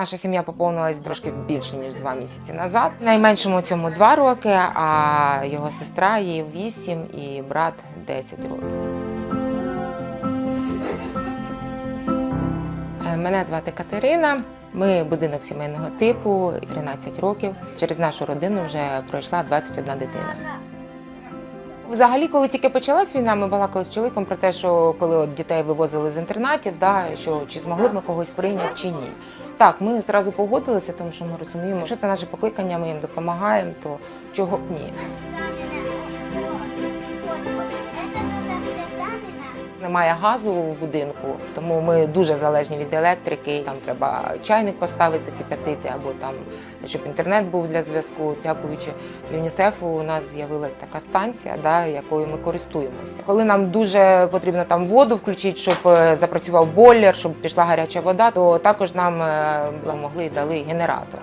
Наша сім'я поповнилась трошки більше ніж два місяці назад. Найменшому цьому два роки, а його сестра їй вісім і брат 10 років. Е, Мене звати Катерина. Ми будинок сімейного типу 13 років. Через нашу родину вже пройшла 21 дитина. Взагалі, коли тільки почалась війна, ми балакали з чоловіком про те, що коли от дітей вивозили з інтернатів, да, що чи змогли б ми когось прийняти чи ні. Так, ми зразу погодилися, тому що ми розуміємо, що це наше покликання, ми їм допомагаємо, то чого б ні. Немає газу в будинку, тому ми дуже залежні від електрики. Там треба чайник поставити, кипятити, або там щоб інтернет був для зв'язку. Дякуючи ЮНІСЕФу, у нас з'явилась така станція, да, якою ми користуємося. Коли нам дуже потрібно там воду включити, щоб е, запрацював бойлер, щоб пішла гаряча вода, то також нам е, допомогли і дали генератор.